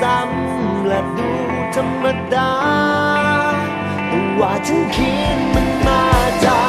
ซ้ำๆและดูธรรมดาต่ว่าฉันคิดมันมาจาก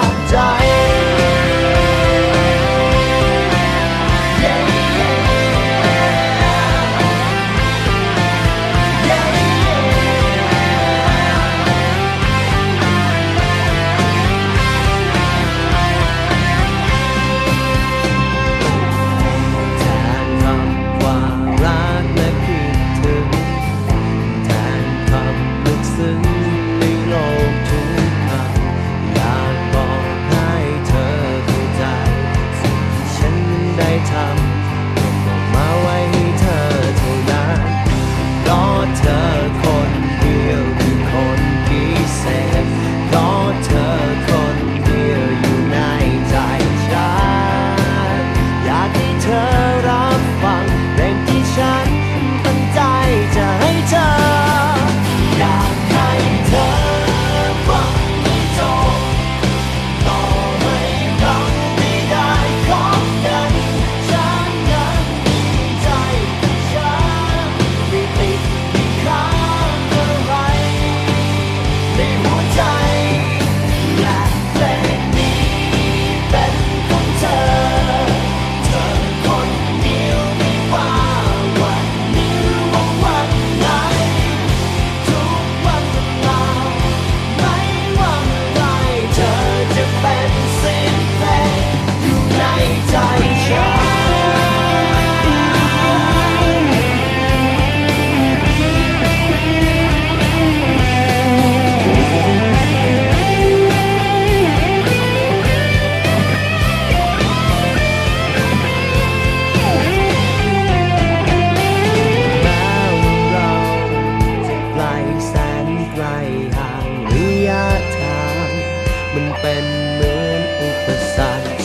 เหมือนอุปสรรค